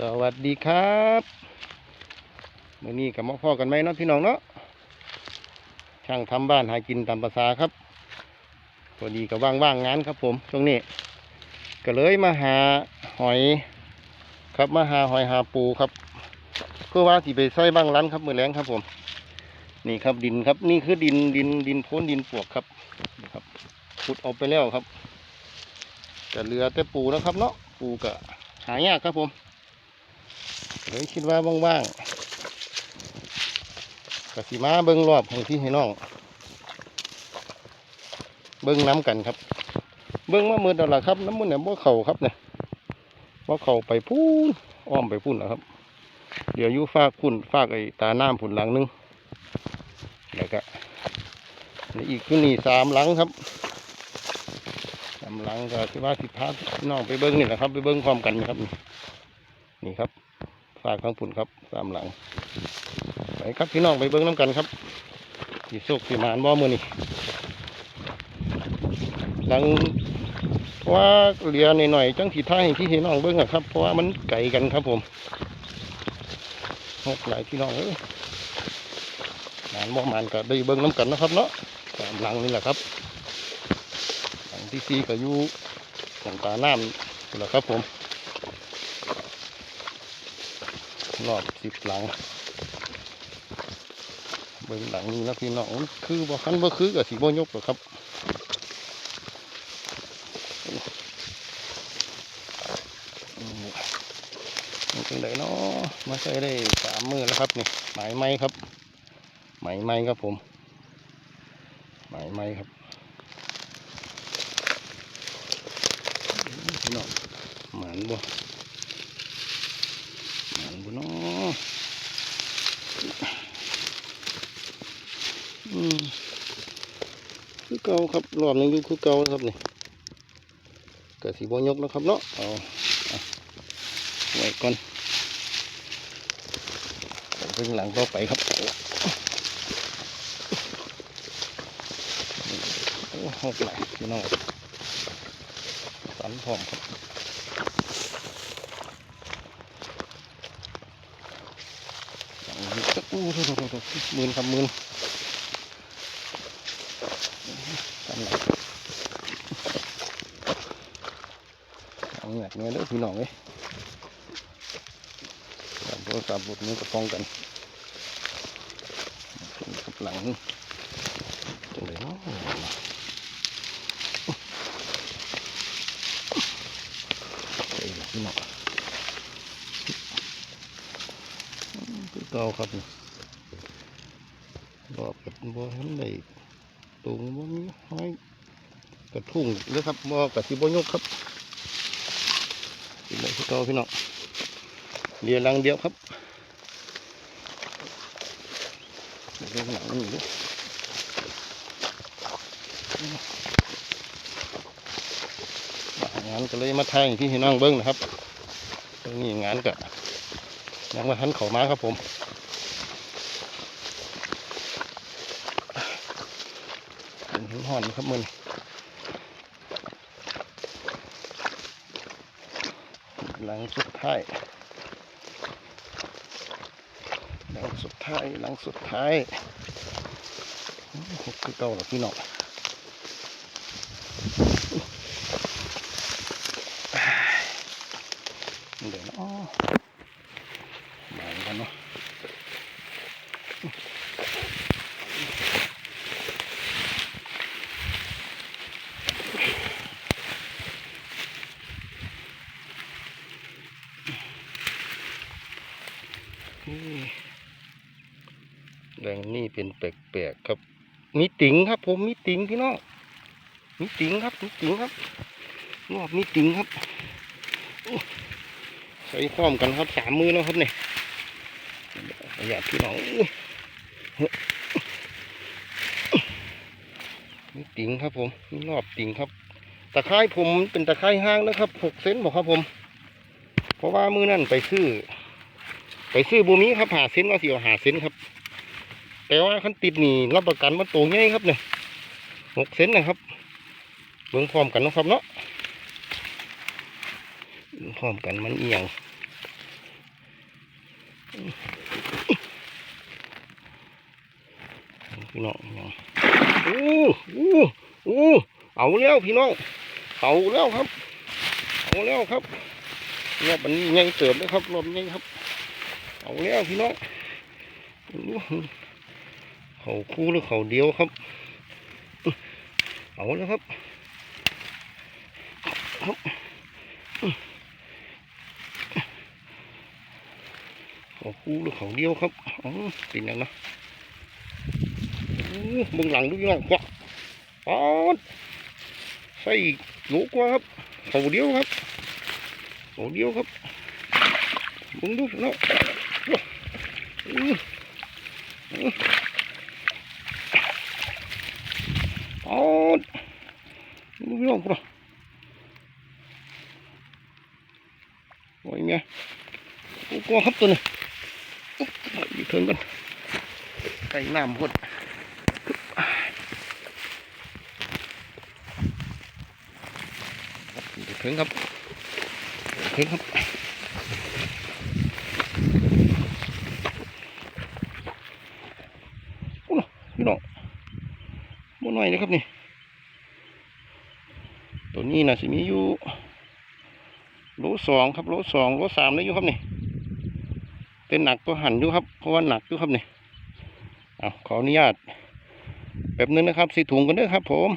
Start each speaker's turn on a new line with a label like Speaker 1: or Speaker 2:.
Speaker 1: สวัสดีครับมือนี้กับมาพ่อกันไหมเนาะพี่น้องเนาะช่างทำบ้านหากินตามภาษาครับพอดีกับว่างๆงานครับผมช่วงนี้ก็เลยมาหาหอยครับมาหาหอยหาปูครับเพื่อว่าสิไปใส่บ้างร้านครับมือแรงครับผม นี่ครับดินครับนี่คือดินดินดินโพ้นดินปวกครับครับขุดออกไปแล้วครับจะเหลือแต่ปูแล้วครับเนาะปูก็หายากครับผม เลยคิดว่าว่างๆกสิมาเบิ้งรอบให้พี่ให้น้อง เบิ้งน้ำกันครับ เบิ้งมาเมื่อดอลละครับ น้ำมันเนี่ยบ่เข่าครับเนี่ยบ่เข่าไปพูนอ้อมไปพูนนะครับ เดี๋ยวยู่ฟากพุ่นฟากไอ้ตาน้ำพุ่นหลังนึงแล้วก็นี่อีกคือนี่สามหลังครับสามหลังก็ที่ว่าสิพาน้องไปเบิ้งนี่แหละครับ ไปเบิ้งพร้อมกันนะครับ นี่ครับ ฝากข้างปุ่นครับสามหลังไปครับพี่น้องไปเบิ้งน้ำกันครับสีโศกสีมานบ่มือนี่หลังเพราะว่าเรือหน่อยๆจังสีท้ายให้พี่น้องเบิ้งอะครับเพราะว่ามันไก่กันครับผมหกหลายพี่น้องเอ้ยมานบ่มานก็ได้เบิ้งน้ำกันนะครับเนาะสามหลังนี่แหละครับหลังที่สี่ก็อยู่หลังตาน้ำนี่แหละครับผม รอบสิบหลัง เบิ่งหลังนี้นะพี่น้องมันคือบ่คันบ่คือกับสีบ่ยกหรอครับอืมมันเป็นไรเนาะมาใช้ได้สามมือแล้วครับนี่หมายไม้ครับ หมายไม้ครับผม หมายไม้ครับพี่น้องหมานบ่ มันบุเนาะ อืมคือเก่าครับรอบหนึงอยู่คือเก่านะครับนี่เกิดสีบยกนะครับเนาะเอาไว้ก่อนเพิ่งหลังต่อไปครับโอ้หกไหลยพี่น้องสันพร้อมครับอู้โถโถโถโถหมื่นครับหมื่นทำไร เอาเงียบเงี้ยเด้อพี่น้องเอ้ยจับโทรศัพท์บุดนี้ก็ป้องกันกับหลังจังเลยเนาะเอ้พี่น้องคือเก่าครับนี่รอบกับบ่เห็นได้ตรงบ่มีห้อยกระทุ่งเลยครับบ่กระสิบ่ยกครับ เป็นไรพี่ต่อพี่น้องเรียนหลังเดียวครับเรียนหลังนี่งานก็เลยมาแทายให้พี่น้องเบิ้งนะครับตรงนี้งานก็ยังมาทันเขามาครับผมเป็นหินห่อนครับมึง หลังสุดท้ายหลังสุดท้ายหลังสุดท้ายคือเก่าหรอพี่น้องเดี๋ยวเนาะมาแล้วเนาะ แดงนี่เป็นแปลกๆครับ มีติ่งครับ ผมมีติ่งพี่น้องมีติ่งครับมีติ่งครับงอบมีติ่งครับโอ้ใส่พร้อมกันครับสามมือแล้วครับเนี่ยอยากพี่น้องมีติ่งครับผมมีรอบติ่งครับตะไคร้ผมเป็นตะไคร้ห้างนะครับหกเซนบอกครับผม เพราะว่ามือนั่นไปซื้อ ไปซื้อบูมีครับหาเส้นว่าสิเอาหาเส้นครับ แต่ว่าขั้นติดนี่รับประกันมันโตง่ายครับเนี่ยหกเส้นนะครับเบิ่งพร้อมกันนะครับเนาะพร้อมกันมันเอียงพี่น้องพี่น้องโอ้โอ้โอ้เอาแล้วพี่น้องเอาแล้วครับเอาแล้วครับรอบมันยังเติบเลยครับรอบยังครับ เอาแล้วพี่น้องดูเขาคู่หรือเขาเดียวครับ เอาแล้วครับครับเขาคู่หรือเขาเดียวครับอ๋อเป็นยังนะโอ้เบึงหลังดูพี่น้องควักปอดใส่อีกโลกว่าครับเขาเดียวครับเขาเดียวครับมึงดูน้อง โอ้ยดูพี่น้องพุ่นน่ะโอ้ยเมียโอ้กลัวครับตัวนี้อยู่เทิงกันใส่น้ำพดถึงครับถึงครับโอ้โหพี่น้องบ่ น้อยนะครับนี่ ตัวนี้นะสิมีอยู่โลสองครับโลสองโลสามได้อยู่ครับนี่เป็นหนักตัวหันอยู่ครับ เพราะว่าหนักอยู่ครับนี่เอาขออนุญาตแบบนึงนะครับสีถุงกันเด้อครับ ผม